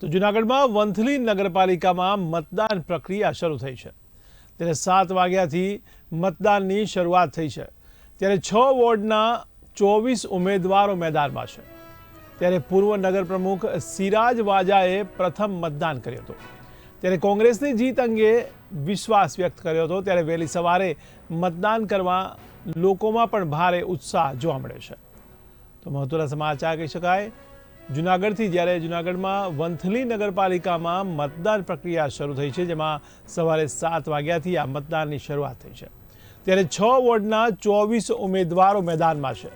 તો જૂનાગઢમાં વંથલી નગરપાલિકામાં મતદાન પ્રક્રિયા શરૂ થઈ છે. ત્યારે સાત વાગ્યાથી મતદાનની શરૂઆત થઈ છે. ત્યારે છ વોર્ડના ચોવીસ ઉમેદવારો મેદાનમાં છે. ત્યારે પૂર્વ નગર પ્રમુખ સિરાજ વાજાએ પ્રથમ મતદાન કર્યું હતું. ત્યારે કોંગ્રેસની જીત અંગે વિશ્વાસ વ્યક્ત કર્યો હતો. ત્યારે વહેલી સવારે મતદાન કરવા લોકોમાં પણ ભારે ઉત્સાહ જોવા મળે છે. તો મહત્વના સમાચાર કહી શકાય જુનાગઢથી જ્યારે જુનાગઢમાં વંથલી નગરપાલિકામાં મતદાન પ્રક્રિયા શરૂ થઈ છે, જેમાં સવારે સાત વાગ્યાથી આ મતદાનની શરૂઆત થઈ છે. ત્યારે છ વોર્ડના ચોવીસ ઉમેદવારો મેદાનમાં છે.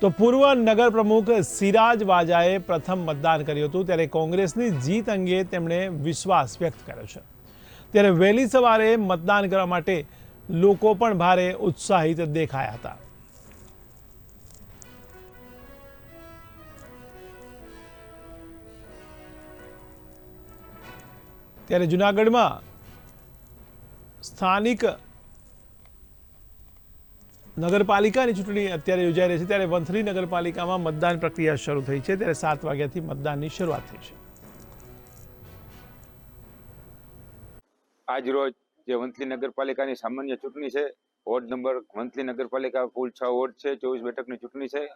તો પૂર્વ નગર પ્રમુખ સિરાજ વાજાએ પ્રથમ મતદાન કર્યું હતું, ત્યારે કોંગ્રેસની જીત અંગે તેમણે વિશ્વાસ વ્યક્ત કર્યો છે. ત્યારે વહેલી સવારે મતદાન કરવા માટે લોકો પણ ભારે ઉત્સાહિત દેખાયા હતા. ત્યારે જુનાગઢમાં સ્થાનિક નગરપાલિકાની ચૂંટણી અત્યારે યોજાઈ રહી છે. ત્યારે વંથલી નગરપાલિકામાં મતદાન પ્રક્રિયા શરૂ થઈ છે. ત્યારે સાત વાગ્યાથી મતદાનની શરૂઆત થઈ છે. આજ રોજ જે વંથલી નગરપાલિકાની સામાન્ય ચૂંટણી છે, વોર્ડ નંબર વંથલી નગરપાલિકા કુલ છ વોર્ડ છે, ચોવીસ બેઠકની ચૂંટણી છે.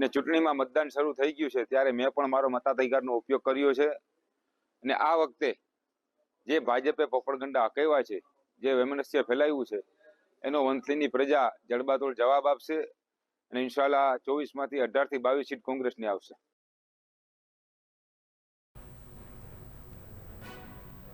ને ચૂંટણીમાં મતદાન શરૂ થઈ ગયું છે. ત્યારે મેં પણ મારો મતાધિકારનો ઉપયોગ કર્યો છે. અને આ વખતે જે ભાજપે પોપડગંડા હકેવા છે, જે વેમનસ્ય ફેલાયું છે, એનો વંથલીની પ્રજા જડબાતોડ જવાબ આપશે અને ઇન્શાલ્લાહ ચોવીસમાંથી અઢારથી બાવીસ સીટ કોંગ્રેસની આવશે.